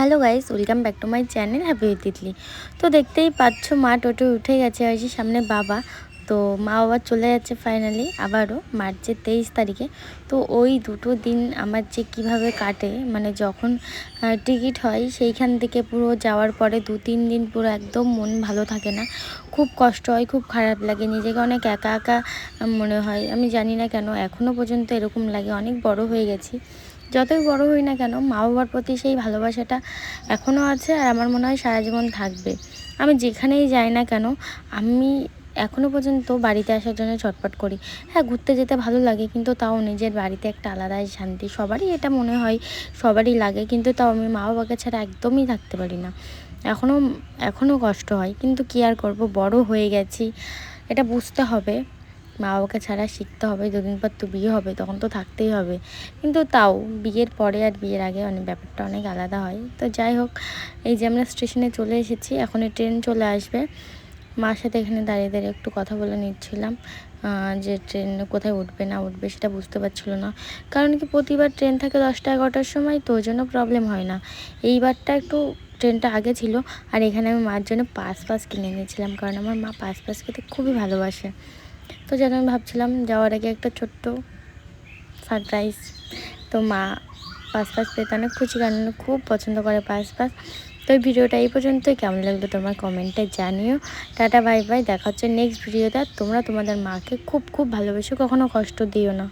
Hello guys, welcome back to my channel happy with Titli. তো দেখতেই পাচ্ছ, মা টোটো উঠে গেছে আর সামনে বাবা। তো মা বাবা চলে যাচ্ছে ফাইনালি আবারও মার্চের তেইশ তারিখে। তো ওই দুটো দিন আমার যে কীভাবে কাটে মানে যখন টিকিট হয় সেইখান থেকে পুরো যাওয়ার পরে দু তিন দিন পুরো একদম মন ভালো থাকে না। খুব কষ্ট হয়, খুব খারাপ লাগে, নিজেকে অনেক একা একা মনে হয়। আমি জানি না কেন এখনও পর্যন্ত এরকম লাগে, অনেক বড় হয়ে গেছি। যতই বড় হই না কেন মা বাবার প্রতি সেই ভালোবাসাটা এখনও আছে আর আমার মনে হয় সারা জীবন থাকবে। আমি যেখানেই যাই না কেন, আমি এখনও পর্যন্ত বাড়িতে আসার জন্য ছটপট করি। হ্যাঁ ঘুরতে যেতে ভালো লাগে কিন্তু তাও নিজের বাড়িতে একটা আলাদাই শান্তি, সবারই এটা মনে হয়, সবারই লাগে কিন্তু তাও আমি মা বাবাকে ছাড়া একদমই থাকতে পারি না। এখনও এখনও কষ্ট হয় কিন্তু কী আর করব, বড় হয়ে গেছি, এটা বুঝতে হবে। মা বাবাকে ছাড়া শিখতে হবে দুদিন পর তো বিয়ে হবে তখন তো থাকতেই হবে। কিন্তু তাও বিয়ের পরে আর বিয়ের আগে অনেক ব্যাপারটা অনেক আলাদা হয়। তো যাই হোক, এই যে আমরা স্টেশনে চলে এসেছি এখন ট্রেন চলে আসবে। মার সাথে এখানে দাঁড়িয়ে দাঁড়িয়ে একটু কথা বলে নিচ্ছিলাম যে ট্রেন কোথায় উঠবে না উঠবে সেটা বুঝতে পারছিল না। কারণ কি প্রতিবার ট্রেন থাকে দশটা এগারোটার সময়, তো ওই জন্য প্রবলেম হয় না। এইবারটা একটু ট্রেনটা আগে ছিল, আর এখানে আমি মার জন্য পাস পাস কিনে নিয়েছিলাম কারণ আমার মা পাস পাস খেতে খুবই ভালোবাসে। তো যেন আমি ভাবছিলাম যাওয়ার আগে একটা ছোট্ট সারপ্রাইজ তো মা পাস পাস পেতে অনেক খুশি, কারণ খুব পছন্দ করে পাস পাস তো ভিডিওটা এই পর্যন্তই। কেমন লাগল তোমার কমেন্টে জানিও। টাটা বাই বাই দেখা হচ্ছে নেক্সট ভিডিওতে তোমরা তোমাদের মাকে খুব খুব ভালোবেসো। কখনো কষ্ট দিও না।